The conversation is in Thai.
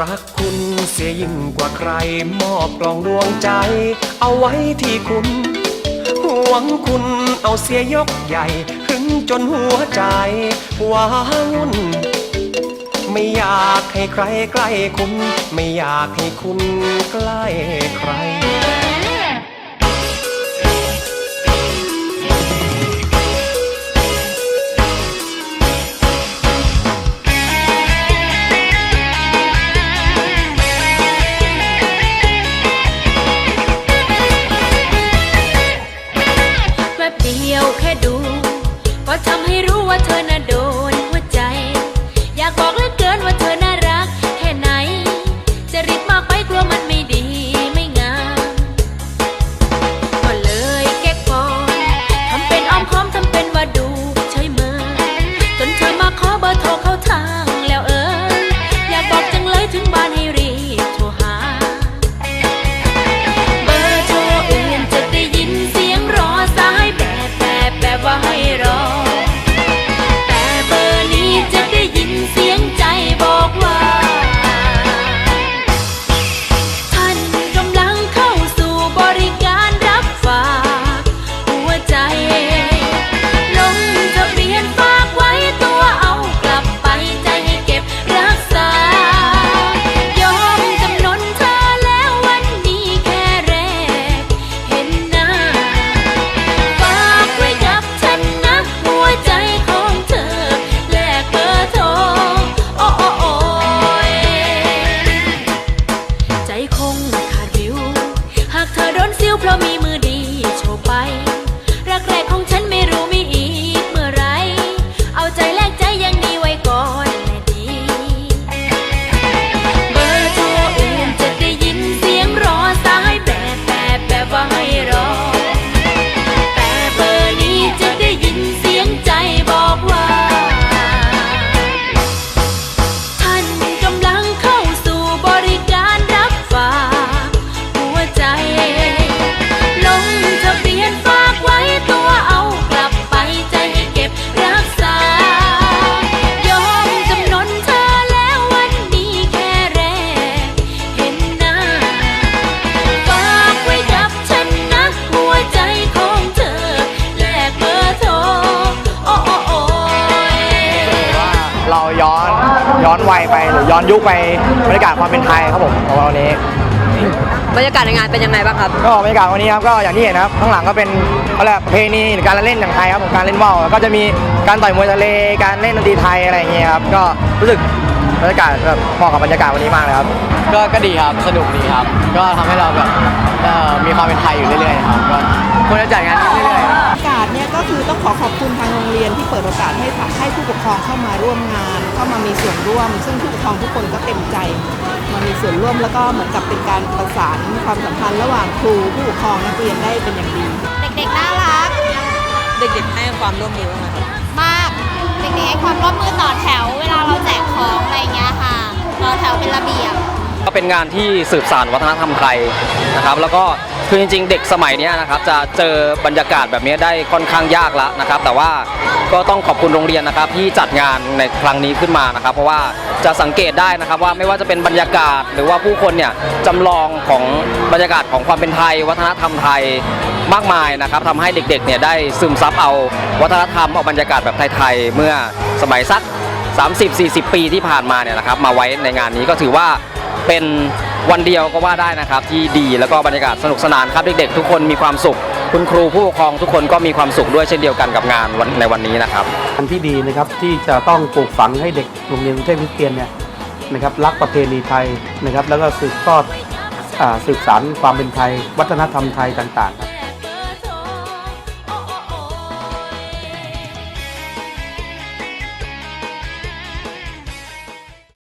รักคุณเสียยิ่งกว่าใคร มอบกล่องดวงใจ เอาไว้ที่คุณห่วงคุณเอาเสียยกใหญ่หึงจนหัวใจว้าวุ่นไม่อยากให้ใครใกล้คุณ ไม่อยากให้คุณใกล้ใคร แวบเดียวแค่ดู ก็ทำให้รู้ว่าเธอน่ะโดน วเพราะมีมือ ย้อนวัยไปหรือย้อนยุคไปบรรยากาศความเป็นไทยครับผมของวันนี้ บรรยากาศในงานเป็นยังไงบ้างครับ ก็บรรยากาศวันนี้ครับก็อย่างที่เห็นนะครับข้างหลังก็เป็นเขาเรียกประเพณีหรือการละเล่นอย่างไทยครับผมการเล่นว่าวแล้วก็จะมีการต่อยมวยทะเลการเล่นดนตรีไทยอะไรอย่างเงี้ยครับก็รู้สึกบรรยากาศแบบเหมาะกับบรรยากาศวันนี้มากเลยครับ ก็ก็ดีครับ สนุกดีครับ ก็ทำให้เราแบบเอ่อมีความเป็นไทยอยู่เรื่อยๆครับ ก็ควรจะจัดงานนี้เรื่อยๆครับโอกาสเนี่ยก็คือต้องขอขอบคุณทางโรงเรียนที่เปิดโอกาสให้ให้ผู้ปกครองเข้ามาร่วมงาน เข้ามามีส่วนร่วม ซึ่งผู้ปกครองทุกคนก็เต็มใจมามีส่วนร่วมแล้วก็เหมือนกับเป็นการประสานความสัมพันธ์ระหว่างครูผู้ปกครองนักเรียนได้เป็นอย่างดี เด็กๆน่ารัก เด็กๆให้ความร่วมมือบ้างไหมครับมาก เด็กๆให้ความร่วมมือต่อแถว เวลาเราแจกของอะไร ก็เป็นงานที่สืบสานวัฒนธรรมไทยนะครับ แล้วก็คือจริง ๆ เด็กสมัยนี้นะครับจะเจอบรรยากาศแบบนี้ได้ค่อนข้างยากแล้วนะครับ แต่ว่าก็ต้องขอบคุณโรงเรียนนะครับ ที่จัดงานในครั้งนี้ขึ้นมานะครับ เพราะว่าจะสังเกตได้นะครับว่าไม่ว่าจะเป็นบรรยากาศหรือว่าผู้คนเนี่ยจำลองของบรรยากาศของความเป็นไทย วัฒนธรรมไทยมากมายนะครับทำให้เด็กๆเนี่ยได้ซึมซับเอาวัฒนธรรมเอาบรรยากาศแบบไทยๆเมื่อสมัยสัก 30-40 ปีที่ผ่านมาเนี่ยนะครับมาไว้ในงานนี้ก็ถือว่า เป็นวันเดียวก็ว่าได้นะครับที่ดีแล้วก็บรรยากาศสนุกสนานครับเด็กๆ ทุกคนมีความสุข คุณครูผู้ปกครองทุกคนก็มีความสุขด้วยเช่นเดียวกันกับงานวันในวันนี้นะครับอันที่ดีนะครับที่จะต้องปลูกฝังให้เด็กโรงเรียนกรุงเทพคริสเตียนเนี่ยนะครับรักประเพณีไทยนะครับแล้วก็สืบทอดอาสืบสานความเป็นไทย วัฒนธรรมไทยต่างๆครับ